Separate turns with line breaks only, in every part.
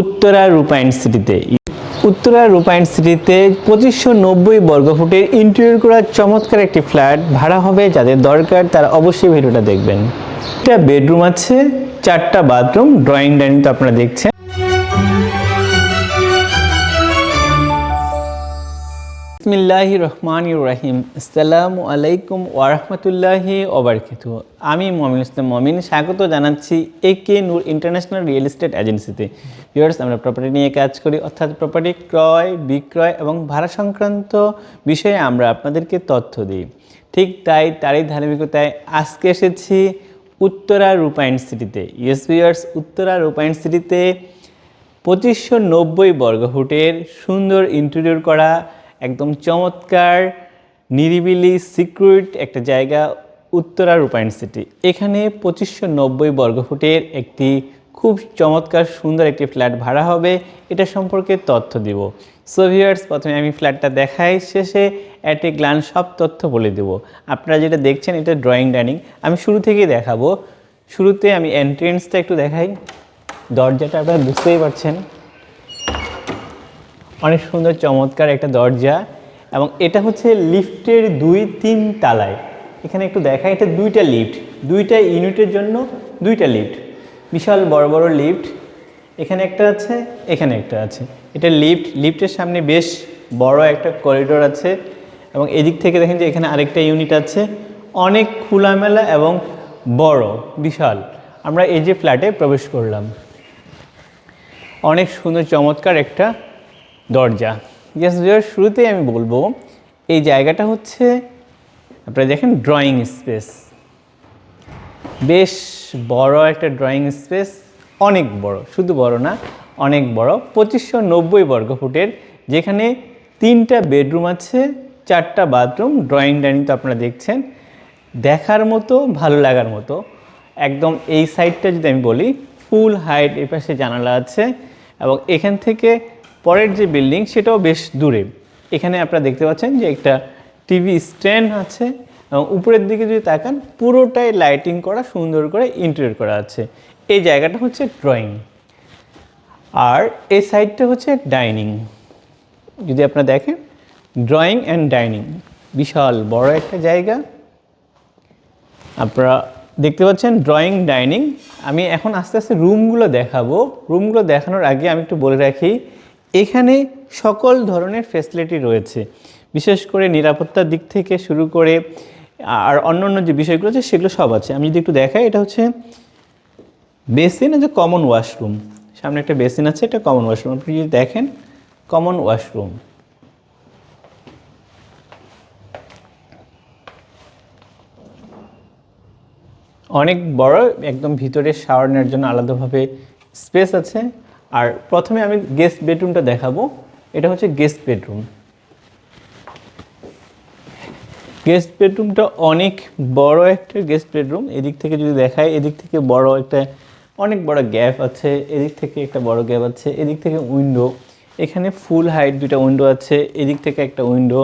উত্তরা রূপায়ণ সিটিতে। উত্তরা রূপায়ণ সিটিতে পঁচিশশো নব্বই বর্গফুটের ইন্টেরিয়র করা চমৎকার একটি ফ্ল্যাট ভাড়া হবে যাদের দরকার তারা অবশ্যই ভিডিওটা দেখবেন। একটা বেডরুম আছে, চারটা বাথরুম ড্রয়িং ডাইনিং তো আপনারা দেখছেন। বিসমিল্লাহি রহমান রাহিম। আসসালামু আলাইকুম ওয়ারহমতুল্লাহি ওবরকাত আমি মমিন ইসলাম মমিন, স্বাগত জানাচ্ছি A K Noor international real estate এজেন্সিতে। ভিউয়ার্স, আমরা প্রপার্টি নিয়ে কাজ করি, অর্থাৎ প্রপার্টি ক্রয়, বিক্রয় এবং ভাড়া সংক্রান্ত বিষয়ে আমরা আপনাদেরকে তথ্য দিই। ঠিক তাই, তারই ধারাবাহিকতায় আজকে এসেছি উত্তরা রূপায়ণ সিটিতে। ইয়েস ভিউয়ার্স উত্তরা রূপায়ণ সিটিতে পঁচিশশো নব্বই বর্গফুটের সুন্দর ইন্টেরিয়র করা একদম চমৎকার, নিরিবিলি সিকিউরিট একটা জায়গা, উত্তরা রূপায়ণ সিটি এখানে পঁচিশশো নব্বই বর্গফুটের একটি খুব চমৎকার, সুন্দর একটি ফ্ল্যাট ভাড়া হবে। এটা সম্পর্কে তথ্য দিব। সো ভিউয়ার্স প্রথমে আমি ফ্ল্যাটটা দেখাই। শেষে অ্যাট এ গ্লান সব তথ্য বলে দেবো। আপনারা যেটা দেখছেন, এটা ড্রয়িং ডাইনিং আমি শুরু থেকেই দেখাবো। শুরুতে আমি এন্ট্রেন্সটা একটু দেখাই। দরজাটা আপনারা বুঝতেই পারছেন। অনেক সুন্দর চমৎকার একটা দরজা এবং এটা হচ্ছে লিফটের দুই তিন তালায়। এখানে একটু দেখা এটা দুইটা লিফট, দুইটা ইউনিটের জন্য দুইটা লিফট, বিশাল বড় বড় লিফট। এখানে একটা আছে, এখানে একটা আছে। এটা লিফট, লিফটের সামনে বেশ বড় একটা করিডোর আছে এবং এদিক থেকে দেখেন যে এখানে আরেকটা ইউনিট আছে। অনেক খোলামেলা এবং বড়, বিশাল। আমরা এই যে ফ্ল্যাটে প্রবেশ করলাম। অনেক সুন্দর চমৎকার একটা দরজা। ইয়াস ভিউয়ার শুরুতেই আমি বলব, এই জায়গাটা হচ্ছে, আপনারা দেখেন ড্রয়িং স্পেস বেশ বড় একটা ড্রয়িং স্পেস অনেক বড়, শুধু বড় না, অনেক বড়, পঁচিশশো নব্বই বর্গ ফুটের, যেখানে তিনটা বেডরুম আছে, চারটা বাথরুম ড্রয়িং ডাইনিং তো আপনারা দেখছেন। দেখার মতো, ভালো লাগার মতো। একদম এই সাইডটা যদি আমি বলি ফুল হাইট এই পাশে জানালা আছে এবং এখান থেকে পরের যে বিল্ডিং সেটাও বেশ দূরে। এখানে আপনারা দেখতে পাচ্ছেন যে একটা টিভি স্ট্যান্ড আছে। এবং উপরের দিকে যদি তাকান, পুরোটাই লাইটিং করা, সুন্দর করে ইন্টেরিয়র করা আছে। এই জায়গাটা হচ্ছে ড্রয়িং আর এই সাইডটা হচ্ছে ডাইনিং যদি আপনারা দেখেন ড্রয়িং অ্যান্ড ডাইনিং বিশাল বড় একটা জায়গা। আপনারা দেখতে পাচ্ছেন ড্রয়িং ডাইনিং আমি এখন আস্তে আস্তে রুমগুলো দেখাবো। রুমগুলো দেখানোর আগে আমি একটু বলে রাখি এখানে সকল ধরনের ফেসিলিটি রয়েছে। বিশেষ করে নিরাপত্তার দিক থেকে শুরু করে, আর অন্য অন্য যে বিষয়গুলো আছে সেগুলো সব আছে। আমি যদি একটু দেখাই, এটা হচ্ছে বেসিন আছে কমন ওয়াশরুম সামনে একটা বেসিন আছে, এটা কমন ওয়াশরুম আপনি যদি দেখেন কমন ওয়াশরুম অনেক বড়, একদম ভিতরে শাওয়ার নেওয়ার জন্য আলাদাভাবে স্পেস আছে। আর প্রথমে আমি গেস্ট বেডরুমটা দেখাবো। এটা হচ্ছে গেস্ট বেডরুম গেস্ট বেডরুমটা অনেক বড় একটা গেস্ট বেডরুম এদিক থেকে যদি দেখায় এদিক থেকে বড় একটা, অনেক বড় গ্যাপ আছে। এদিক থেকে একটা বড় গ্যাপ আছে, এদিক থেকে উইন্ডো এখানে ফুল হাইট দুটা উইন্ডো আছে, এদিক থেকে একটা উইন্ডো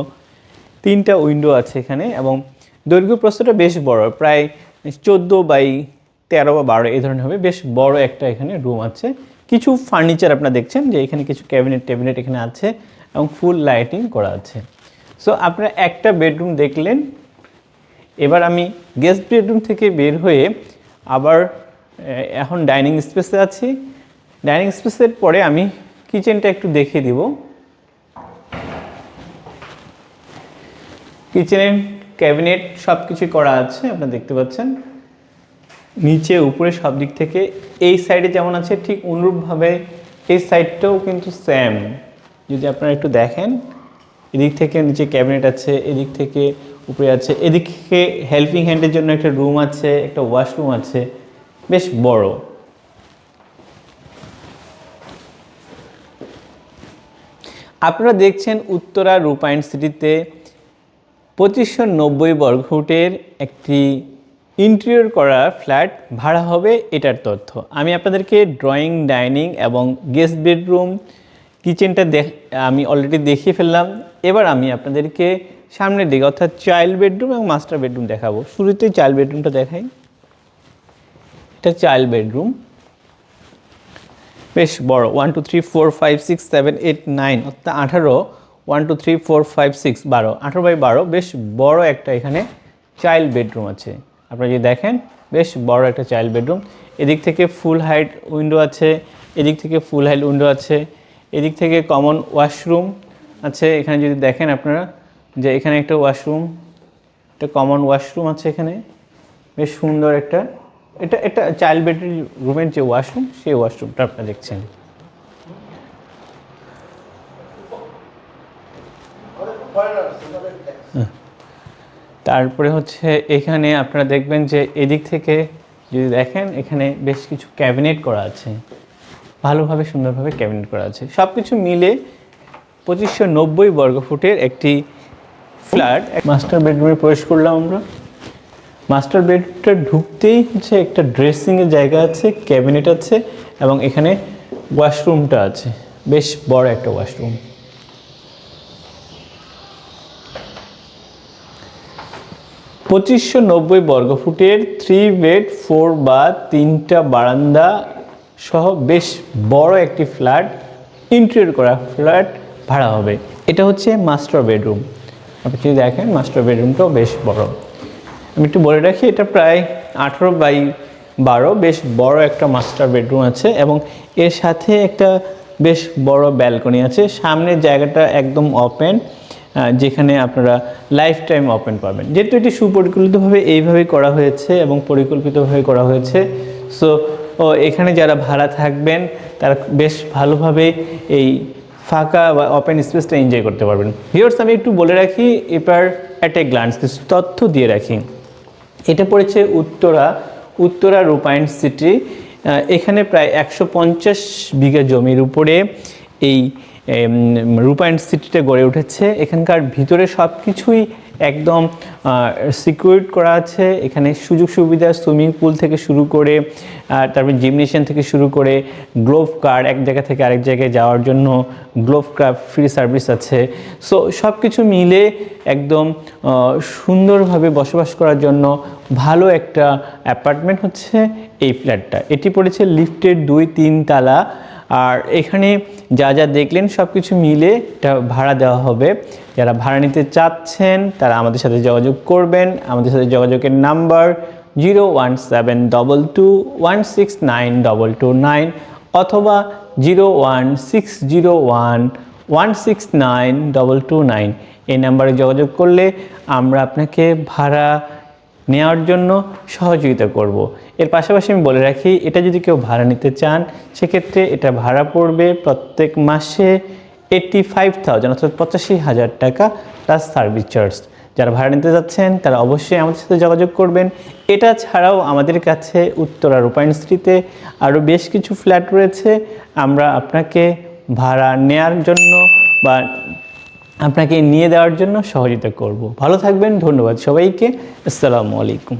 তিনটা উইন্ডো আছে এখানে এবং দৈর্ঘ্য প্রস্তটা বেশ বড়, প্রায় চোদ্দ বাই তেরো বা বারো, এই ধরনের হবে। বেশ বড় একটা এখানে রুম আছে। কিছু ফার্নিচার আপনারা দেখছেন যে এখানে কিছু ক্যাবিনেট ট্যাবিনেট এখানে আছে এবং ফুল লাইটিং করা আছে। সো আপনারা একটা বেডরুম দেখলেন। এবার আমি গেস্ট বেডরুম থেকে বের হয়ে আবার এখন ডাইনিং স্পেসে আছি। ডাইনিং স্পেসের পরে আমি কিচেনটা একটু দেখিয়ে দিব। কিচেনের ক্যাবিনেট সব কিছু করা আছে, আপনারা দেখতে পাচ্ছেন। নিচে, উপরে সব দিক থেকে, এই সাইডে যেমন আছে, ঠিক অনুরূপভাবে এই সাইডটাও কিন্তু স্যাম যদি আপনারা একটু দেখেন, এদিক থেকে নিচে ক্যাবিনেট আছে, এদিক থেকে উপরে আছে, এদিক থেকে হেল্পিং হ্যান্ডের জন্য একটা রুম আছে, একটা ওয়াশরুম আছে, বেশ বড়। আপনারা দেখছেন উত্তরা রূপায়ণ সিটিতে পঁচিশশো নব্বই বর্গফুটের একটি ইন্টেরিয়র করা ফ্ল্যাট ভাড়া হবে এটার তথ্য। আমি আপনাদেরকে ড্রয়িং ডাইনিং এবং গেস্ট বেডরুম কিচেনটা দেখ আমি অলরেডি দেখিয়ে ফেললাম। এবার আমি আপনাদেরকে সামনের দিকে, অর্থাৎ চাইল্ড বেডরুম এবং মাস্টার বেডরুম দেখাবো। শুরুতেই চাইল্ড বেডরুমটা দেখাই। এটা চাইল্ড বেডরুম বেশ বড়। One two three four five six seven eight nine অর্থাৎ আঠারো। One two three four five six বারো। আঠারো বাই বারো, বেশ বড় একটা এখানে চাইল্ড বেডরুম আছে। আপনারা যদি দেখেন বেশ বড় একটা চাইল্ড বেডরুম এদিক থেকে ফুল হাইট উইন্ডো আছে এদিক থেকে ফুল হাইট উইন্ডো আছে এদিক থেকে কমন ওয়াশরুম আছে। এখানে যদি দেখেন আপনারা যে এখানে একটা ওয়াশরুম একটা কমন ওয়াশরুম আছে এখানে। বেশ সুন্দর একটা এটা একটা চাইল্ড বেডরুমের যে ওয়াশরুম সেই ওয়াশরুমটা আপনারা দেখছেন। তারপরে হচ্ছে এখানে আপনারা দেখবেন যে এদিক থেকে যদি দেখেন, এখানে বেশ কিছু ক্যাবিনেট করা আছে। ভালোভাবে, সুন্দরভাবে ক্যাবিনেট করা আছে। সব কিছু মিলে পঁচিশশো নব্বই বর্গ ফুটের একটি ফ্ল্যাট। মাস্টার বেডরুমে প্রবেশ করলাম আমরা। মাস্টার বেডটা ঢুকতেই হচ্ছে একটা ড্রেসিংয়ের জায়গা আছে, ক্যাবিনেট আছে এবং এখানে ওয়াশরুমটা আছে। বেশ বড় একটা ওয়াশরুম। পঁচিশশো নব্বই বর্গফুটের থ্রি বেড ফোর বা তিনটা বারান্দা সহ বেশ বড় একটি ফ্ল্যাট ইন্টেরিয়র করা ফ্ল্যাট ভাড়া হবে। এটা হচ্ছে মাস্টার বেডরুম আপনি যদি দেখেন মাস্টার বেডরুমটাও বেশ বড়। আমি একটু বলে রাখি, এটা প্রায় আঠেরো বাই বারো, বেশ বড় একটা মাস্টার বেডরুম আছে এবং এর সাথে একটা বেশ বড় ব্যালকনি আছে। সামনের জায়গাটা একদম ওপেন যেখানে আপনারা লাইফ টাইম ওপেন পাবেন। যেহেতু এটি সুপরিকল্পিতভাবে এইভাবে করা হয়েছে এবং পরিকল্পিতভাবে করা হয়েছে সো ও, এখানে যারা ভাড়া থাকবেন, তারা বেশ ভালোভাবে এই ফাঁকা বা ওপেন স্পেসটা এনজয় করতে পারবেন। ভিউয়ার্স আমি একটু বলে রাখি, এবার অ্যাট এ গ্লান্স কিছু তথ্য দিয়ে রাখি। এটা পড়েছে উত্তরা উত্তরা রূপায়ণ সিটি এখানে প্রায় একশো পঞ্চাশ বিঘা জমির উপরে এই রূপায়ণ সিটিতে গড়ে উঠেছে। এখানকার ভিতরে সব কিছুই একদম সিকিউর করা আছে। এখানে সুযোগ সুবিধা সুইমিং পুল থেকে শুরু করে তারপর জিমনেশিয়ান থেকে শুরু করে গ্লোভ কার্ড এক জায়গা থেকে আরেক জায়গায় যাওয়ার জন্য গ্লোভ কার্ড ফ্রি সার্ভিস আছে। সো সব কিছু মিলে একদম সুন্দরভাবে বসবাস করার জন্য ভালো একটা অ্যাপার্টমেন্ট হচ্ছে এই ফ্ল্যাটটা। এটি পড়েছে লিফটের দুই তিন তালা আর এখানে যা যা দেখলেন সব কিছু মিলে এটা ভাড়া দেওয়া হবে। যারা ভাড়া নিতে চাচ্ছেন, তারা আমাদের সাথে যোগাযোগ করবেন। আমাদের সাথে যোগাযোগের number zero one seven double two one six nine double two nine অথবা zero one six zero one one six nine double two nine. এই নাম্বারে যোগাযোগ করলে আমরা আপনাকে ভাড়া নেওয়ার জন্য সহযোগিতা করব। এর পাশাপাশি আমি বলে রাখি, এটা যদি কেউ ভাড়া নিতে চান, সেক্ষেত্রে এটা ভাড়া পড়বে প্রত্যেক মাসে এইট্টি ফাইভ থাউজেন্ড অর্থাৎ পঁচাশি হাজার টাকা প্লাস সার্ভিস চার্জ যারা ভাড়া নিতে যাচ্ছেন, তারা অবশ্যই আমাদের সাথে যোগাযোগ করবেন। এটা ছাড়াও আমাদের কাছে উত্তরা রূপায়ণ স্ট্রিতে আরও বেশ কিছু ফ্ল্যাট রয়েছে। আমরা আপনাকে ভাড়া নেয়ার জন্য বা আপনাকে নিয়ে দেওয়ার জন্য সহযোগিতা করব। ভালো থাকবেন ধন্যবাদ সবাইকে। আসসালামু আলাইকুম।